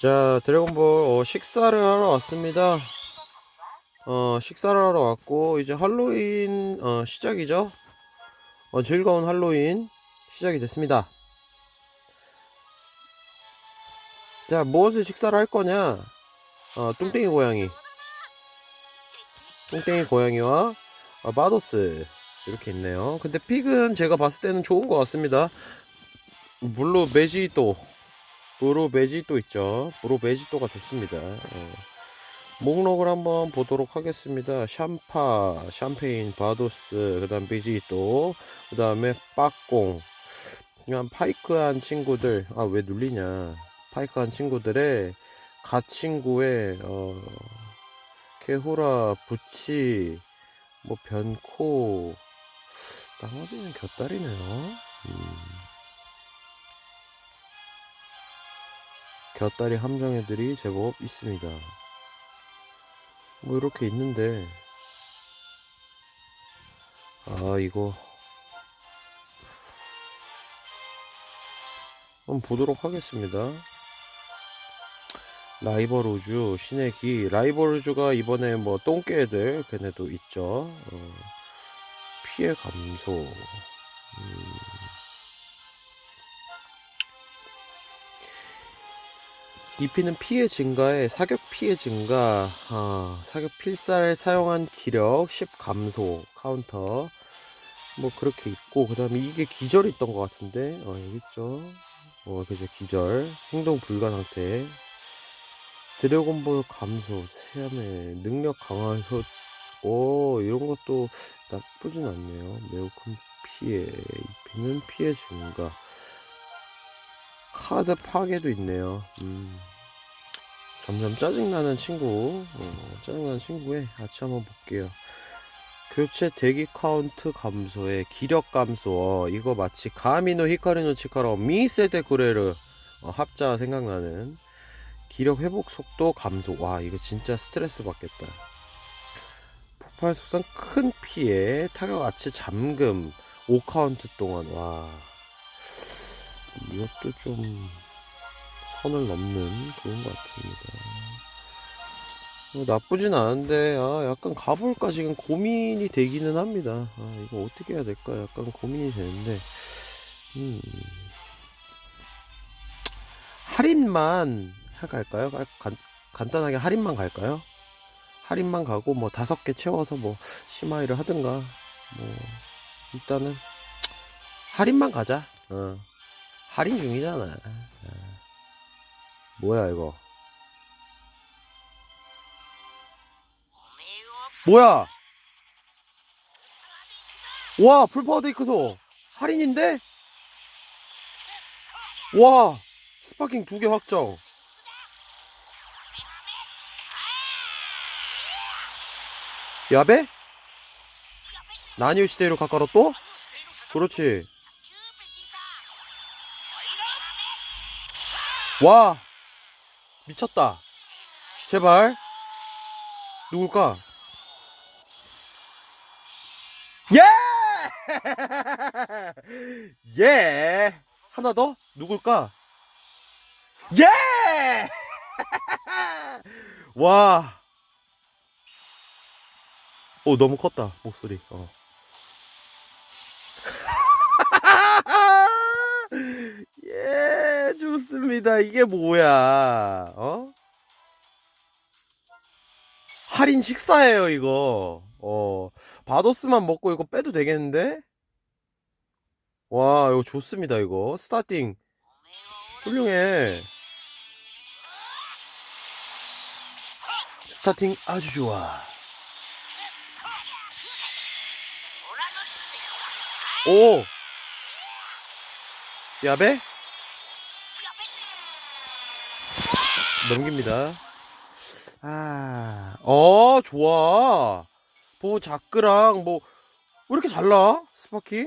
자, 드래곤볼 어, 식사를 하러 왔습니다. 어, 식사를 하러 왔고 이제 할로윈 어, 시작이죠. 어, 즐거운 할로윈 시작이 됐습니다. 자, 무엇을 식사를 할 거냐? 어, 뚱땡이 고양이. 뚱땡이 고양이와 어, 마도스 이렇게 있네요. 근데 픽은 제가 봤을 때는 좋은 것 같습니다. 물론 메지또 브로 메지또 있죠. 브로 메지또가 좋습니다. 어. 목록을 한번 보도록 하겠습니다. 샴파, 샴페인, 바도스, 그 다음 메지또, 그 다음에 빠꽁, 그냥 파이크한 친구들, 아, 왜 눌리냐. 파이크한 친구들의 가친구의, 어, 케호라, 부치, 뭐, 변코, 나머지는 곁다리네요. 음. 곁다리 함정애들이 제법 있습니다. 뭐 이렇게 있는데 아 이거 한번 보도록 하겠습니다. 라이벌 우주 신의 기 라이벌 우주가 이번에 뭐 똥개들 걔네도 있죠. 어, 피해 감소 음. 입히는 피해 증가에 사격 피해 증가, 아, 사격 필살 사용한 기력 10 감소 카운터 뭐 그렇게 있고 그 다음에 이게 기절이 있던 것 같은데 어, 여기 있죠. 어 그죠 기절 행동 불가 상태 드래곤볼 감소 세함의 능력 강화 효. 오 이런 것도 나쁘진 않네요. 매우 큰 피해 입히는 피해 증가. 카드 파괴도 있네요. 음. 점점 짜증나는 친구, 어, 짜증나는 친구의 아치 한번 볼게요. 교체 대기 카운트 감소에 기력 감소, 어, 이거 마치 가미노 히카리노 치카로 미세대 구레르 어, 합자 생각나는 기력 회복 속도 감소. 와, 이거 진짜 스트레스 받겠다. 폭발 속상 큰 피해, 타격 아치 잠금 5카운트 동안. 와. 이것도 좀 선을 넘는 그런 것 같습니다. 뭐 나쁘진 않은데 아, 약간 가볼까 지금 고민이 되기는 합니다. 아, 이거 어떻게 해야 될까 약간 고민이 되는데 음. 할인만 갈까요? 간, 간단하게 할인만 갈까요? 할인만 가고 뭐 다섯 개 채워서 뭐 심하이를 하든가 뭐 일단은 할인만 가자. 어. 할인 중이잖아. 아. 뭐야 이거? 뭐야? 와 풀파워 데이크소 할인인데? 와 스파킹 두 개 확정. 야베? 나니오 시대로 가까로 또? 그렇지. 와 미쳤다 제발 누굴까 예! 예! 하나 더? 누굴까? 예! 와. 오, 너무 컸다, 목소리. 어. 좋습니다. 이게 뭐야? 어? 할인 식사예요, 이거. 어. 바도스만 먹고 이거 빼도 되겠는데? 와, 이거 좋습니다, 이거. 스타팅. 훌륭해. 스타팅 아주 좋아. 오! 야베? 넘깁니다. 아, 어, 좋아. 뭐, 자크랑, 뭐, 왜 이렇게 잘 나? 스파키?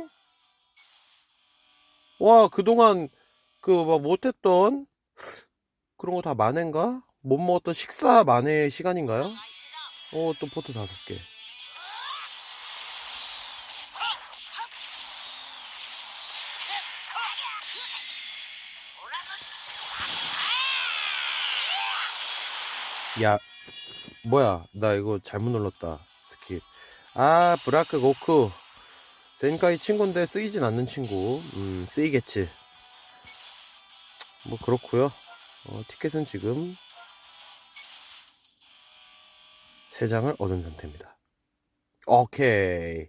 와, 그동안, 그, 막, 못했던, 그런 거 다 만회인가? 못 먹었던 식사 만회 시간인가요? 어, 또 포트 다섯 개. 야, 뭐야? 나 이거 잘못 눌렀다. 스킵. 아, 브라크 고쿠. 센카이 친구인데 쓰이진 않는 친구. 음, 쓰이겠지. 뭐 그렇고요. 어, 티켓은 지금 세 장을 얻은 상태입니다. 오케이.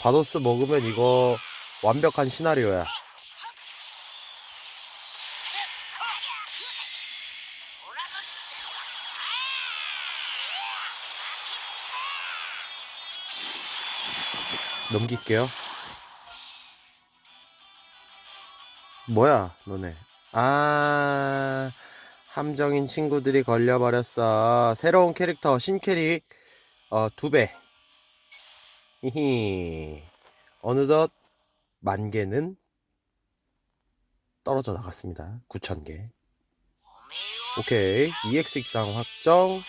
바도스 먹으면 이거 완벽한 시나리오야. 넘길게요. 뭐야, 너네? 아, 함정인 친구들이 걸려버렸어. 새로운 캐릭터, 신캐릭, 어, 두 배. 히히. 어느덧 만 개는 떨어져 나갔습니다. 9천 개. 오케이. EX 익상 확정.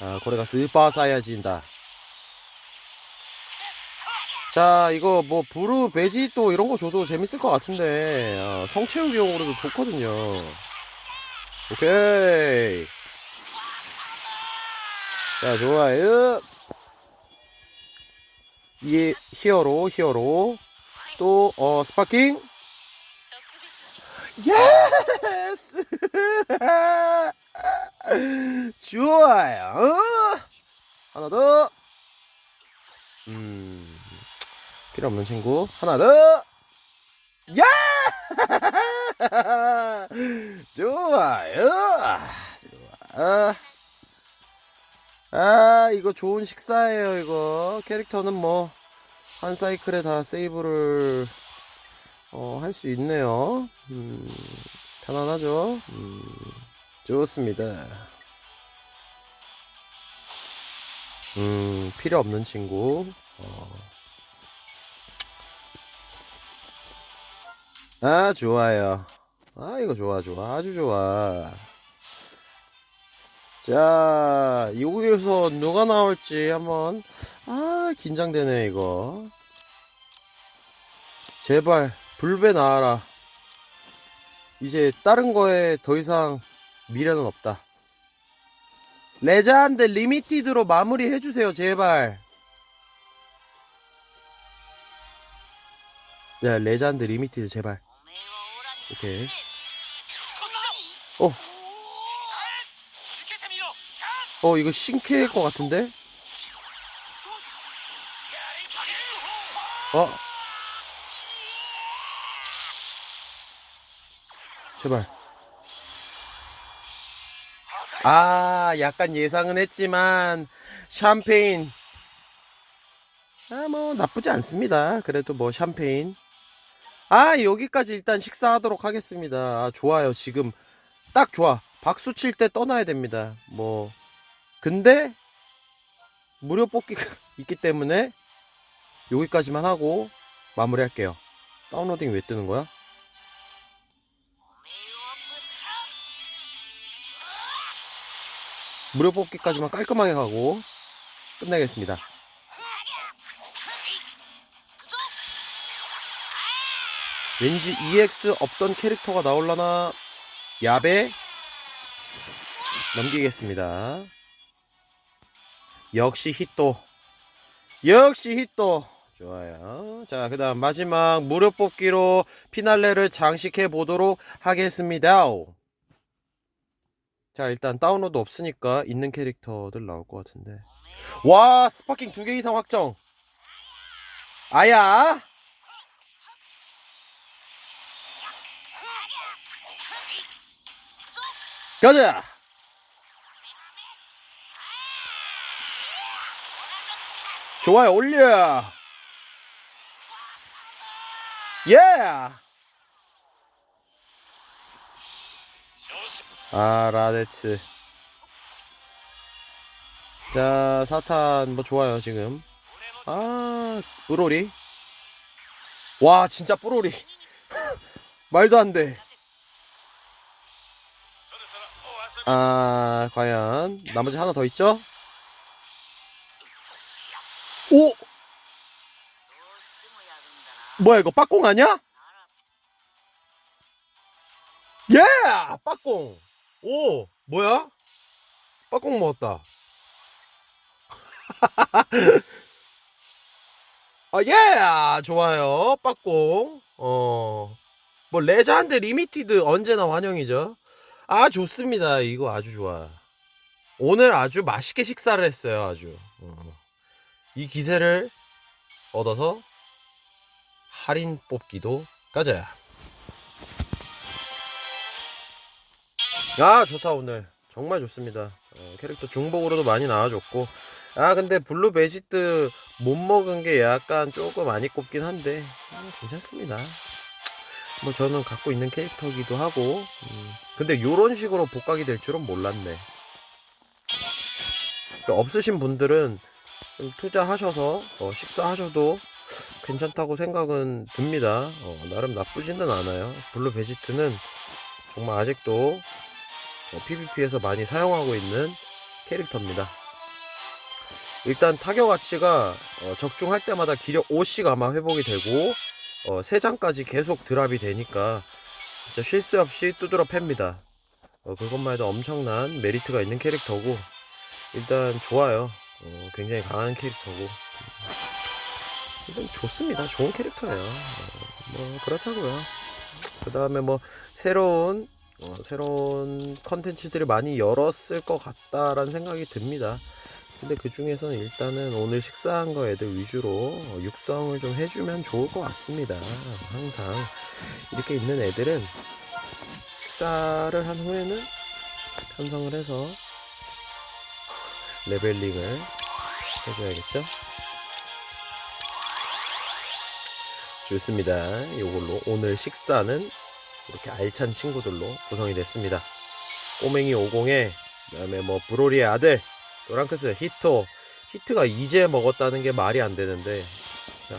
아, 고래가 스ーパー 사이야지인다. 자, 이거 뭐 부르 베지 또 이런 거 줘도 재밌을 것 같은데 어, 성체육용으로도 좋거든요. 오케이. 자, 좋아요. 이 히어로, 히어로. 또 어, 스파킹. 예스! 좋아요. 하나 더. 음. 필요 없는 친구 하나 더. 야! 좋아요. 좋아. 아, 이거 좋은 식사예요, 이거. 캐릭터는 뭐 한 사이클에 다 세이브를 어, 할 수 있네요. 음, 편안하죠? 음, 좋습니다. 음, 필요 없는 친구. 어. 아, 좋아요. 아, 이거 좋아, 좋아. 아주 좋아. 자, 여기에서 누가 나올지 한번. 아, 긴장되네, 이거. 제발, 불배 나와라. 이제 다른 거에 더 이상 미래는 없다. 레전드 리미티드로 마무리 해주세요, 제발. 야, 레전드 리미티드 제발. 오케이. 어. 어, 이거 신캐일 것 같은데? 어? 제발. 아, 약간 예상은 했지만, 샴페인. 아, 뭐, 나쁘지 않습니다. 그래도 뭐, 샴페인. 아, 여기까지 일단 식사하도록 하겠습니다. 아, 좋아요. 지금 딱 좋아. 박수 칠 때 떠나야 됩니다. 뭐, 근데, 무료 뽑기가 있기 때문에, 여기까지만 하고, 마무리 할게요. 다운로딩 왜 뜨는 거야? 무료 뽑기까지만 깔끔하게 가고, 끝내겠습니다. 왠지 EX 없던 캐릭터가 나올라나 야베 넘기겠습니다. 역시 히또 역시 히또 좋아요. 자, 그 다음 마지막 무료 뽑기로 피날레를 장식해 보도록 하겠습니다. 자, 일단 다운로드 없으니까 있는 캐릭터들 나올 것 같은데. 와, 스파킹 두 개 이상 확정. 아야! 가자! 좋아요, 올려! 예! 아, 라데츠. 자, 사탄, 뭐 좋아요, 지금. 아, 뿌로리. 와, 진짜 뿌로리. 말도 안 돼. 아, 과연 나머지 하나 더 있죠? 오! 뭐야 이거 빠꽁 아니야? 예! 빠꽁! 오! 뭐야? 빠꽁 먹었다. 아, 예! 좋아요. 빠꽁. 어. 뭐, 레전드 리미티드 언제나 환영이죠. 아, 좋습니다. 이거 아주 좋아. 오늘 아주 맛있게 식사를 했어요. 아주. 어. 이 기세를 얻어서 할인 뽑기도 가자. 아 좋다 오늘 정말 좋습니다 어, 캐릭터 중복으로도 많이 나와줬고 아 근데 블루 베지트 못 먹은 게 약간 조금 많이 꼽긴 한데 음, 괜찮습니다 뭐 저는 갖고 있는 캐릭터기도 하고 음, 근데 요런 식으로 복각이 될 줄은 몰랐네. 그 없으신 분들은 좀 투자하셔서 어, 식사하셔도 괜찮다고 생각은 듭니다. 어, 나름 나쁘지는 않아요. 블루 베지트는 정말 아직도 어, PVP에서 많이 사용하고 있는 캐릭터입니다. 일단 타격 가치가 어, 적중할 때마다 기력 5씩 아마 회복이 되고 어, 3장까지 계속 드랍이 되니까 진짜 쉴 새 없이 두드러 팹니다. 어, 그것만 해도 엄청난 메리트가 있는 캐릭터고 일단 좋아요. 어, 굉장히 강한 캐릭터고 일단 좋습니다. 좋은 캐릭터예요. 어, 뭐 그렇다고요. 그 다음에 뭐 새로운 어, 새로운 컨텐츠들이 많이 열었을 것 같다라는 생각이 듭니다. 근데 그 중에서는 일단은 오늘 식사한 거 애들 위주로 어, 육성을 좀 해주면 좋을 것 같습니다. 항상 이렇게 있는 애들은 식사를 한 후에는 편성을 해서 레벨링을 해줘야겠죠? 좋습니다. 요걸로 오늘 식사는 이렇게 알찬 친구들로 구성이 됐습니다. 꼬맹이 50에 그다음에 뭐 브로리의 아들 노랑크스 히토 히트가 이제 먹었다는 게 말이 안 되는데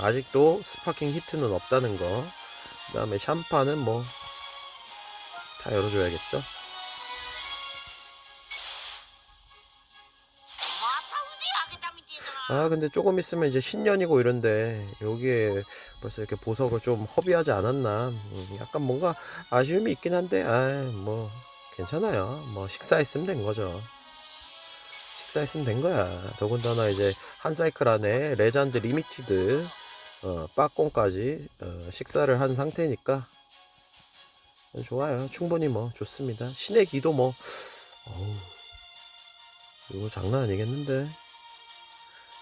아직도 스파킹 히트는 없다는 거. 그 다음에 샴파는 뭐 다 열어줘야겠죠. 아 근데 조금 있으면 이제 신년이고 이런데 여기에 벌써 이렇게 보석을 좀 허비하지 않았나 음, 약간 뭔가 아쉬움이 있긴 한데 아뭐 괜찮아요 뭐 식사했으면 된 거죠 식사했으면 된 거야 더군다나 이제 한 사이클 안에 레전드 리미티드 어, 빠꽁까지 어, 식사를 한 상태니까 좋아요 충분히 뭐 좋습니다 신의 기도 뭐 어우 이거 장난 아니겠는데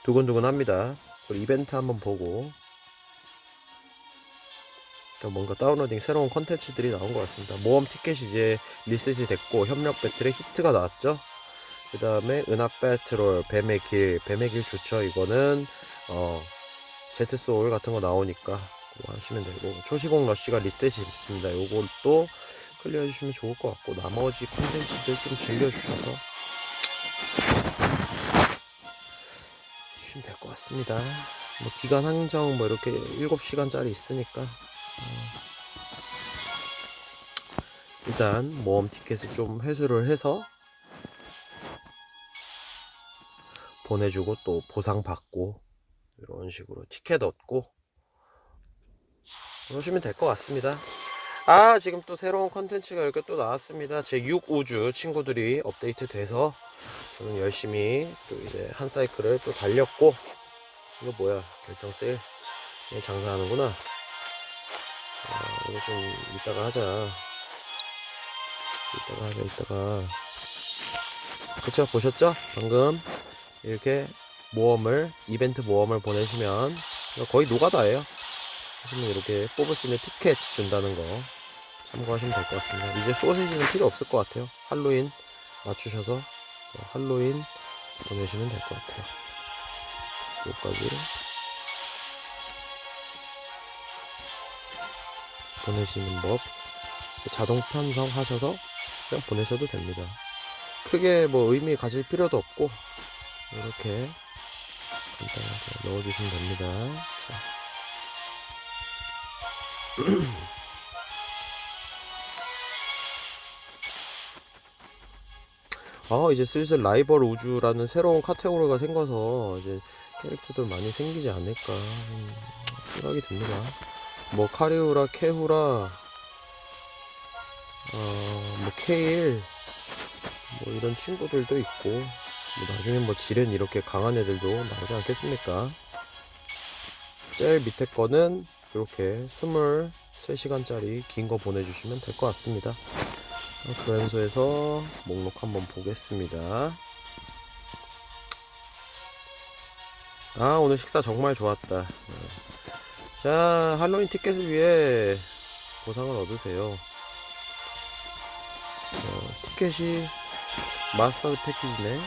두근두근합니다. 이벤트 한번 보고 또 뭔가 다운로딩 새로운 컨텐츠들이 나온 것 같습니다. 모험 티켓이 이제 리셋이 됐고 협력 배틀에 히트가 나왔죠. 그 다음에 은학 배트롤 뱀의 길 뱀의 길 좋죠. 이거는 어 제트 소울 같은 거 나오니까 그거 하시면 되고 초시공 러쉬가 리셋이 됐습니다. 요것도 클리어 해 주시면 좋을 것 같고 나머지 컨텐츠들 좀 즐겨주셔서 주시면 될 것 같습니다. 뭐 기간 항정 뭐 이렇게 7시간짜리 있으니까 어, 일단 모험 티켓을 좀 회수를 해서 보내주고 또 보상 받고 이런 식으로 티켓 얻고 그러시면 될 것 같습니다. 아 지금 또 새로운 컨텐츠가 이렇게 또 나왔습니다. 제 6우주 친구들이 업데이트 돼서 저는 열심히 또 이제 한 사이클을 또 달렸고 이거 뭐야 결정 세일 장사하는구나. 아, 이거 좀 이따가 하자. 이따가 하자 이따가. 그쵸? 보셨죠? 방금 이렇게 모험을 이벤트 모험을 보내시면 거의 노가다예요 하시면 이렇게 뽑을 수 있는 티켓 준다는 거 참고하시면 될 것 같습니다 이제 소세지는 필요 없을 것 같아요 할로윈 맞추셔서 할로윈 보내시면 될 것 같아요. 여기까지 보내시는 법 자동 편성 하셔서 그냥 보내셔도 됩니다. 크게 뭐 의미 가질 필요도 없고 이렇게 간단하게 넣어주시면 됩니다. 자. 아 이제 슬슬 라이벌 우주라는 새로운 카테고리가 생겨서 이제 캐릭터들 많이 생기지 않을까 음, 생각이 듭니다. 뭐 카리우라, 케후라 어, 뭐 케일 뭐 이런 친구들도 있고 뭐 나중에 뭐 지렌 이렇게 강한 애들도 나오지 않겠습니까? 제일 밑에 거는 이렇게 23시간짜리 긴 거 보내주시면 될 것 같습니다. 어, 그랜소에서 목록 한번 보겠습니다. 아 오늘 식사 정말 좋았다. 어. 자 할로윈 티켓을 위해 보상을 얻으세요. 어, 티켓이 마스터드 패키지네.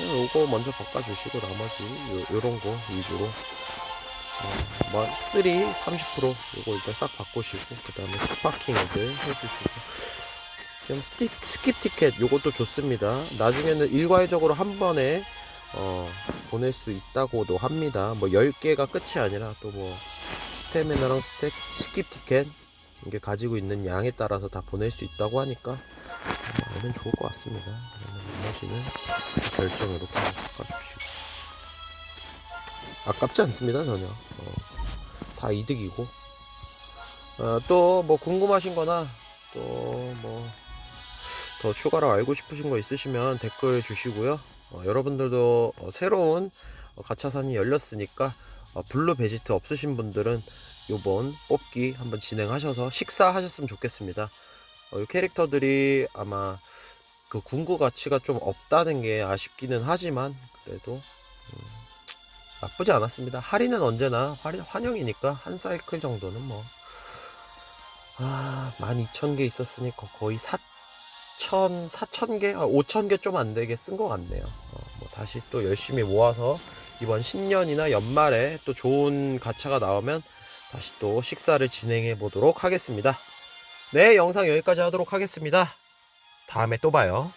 어, 요거 먼저 바꿔주시고 나머지 요, 요런 거 위주로. 어, 뭐, 3, 30% 요거 일단 싹 바꾸시고 그 다음에 스파킹 애들 해주시고. 지금 스틱, 스킵 티켓 요것도 좋습니다. 나중에는 일괄적으로 한 번에 어, 보낼 수 있다고도 합니다. 뭐 10개가 끝이 아니라 또 뭐 스태미나랑 스택, 스킵 티켓 이게 가지고 있는 양에 따라서 다 보낼 수 있다고 하니까 어, 알면 좋을 것 같습니다 그러면 나머지는 결정 이렇게 바꿔주시고. 아깝지 않습니다 전혀. 어, 다 이득이고. 어, 또뭐 궁금하신 거나 또 뭐 더 추가로 알고 싶으신 거 있으시면 댓글 주시고요. 어, 여러분들도 어, 새로운 어, 가차산이 열렸으니까 어, 블루 베지트 없으신 분들은 요번 뽑기 한번 진행하셔서 식사하셨으면 좋겠습니다. 어, 이 캐릭터들이 아마 그 궁구 가치가 좀 없다는 게 아쉽기는 하지만 그래도 음, 나쁘지 않았습니다. 할인은 언제나 환, 환영이니까 한 사이클 정도는 뭐 아, 12,000개 있었으니 거- 거의 4,000, 4,000개, 아, 5,000개 좀 안 되게 쓴 것 같네요. 어, 뭐 다시 또 열심히 모아서 이번 신년이나 연말에 또 좋은 가차가 나오면 다시 또 식사를 진행해 보도록 하겠습니다. 네, 영상 여기까지 하도록 하겠습니다. 다음에 또 봐요.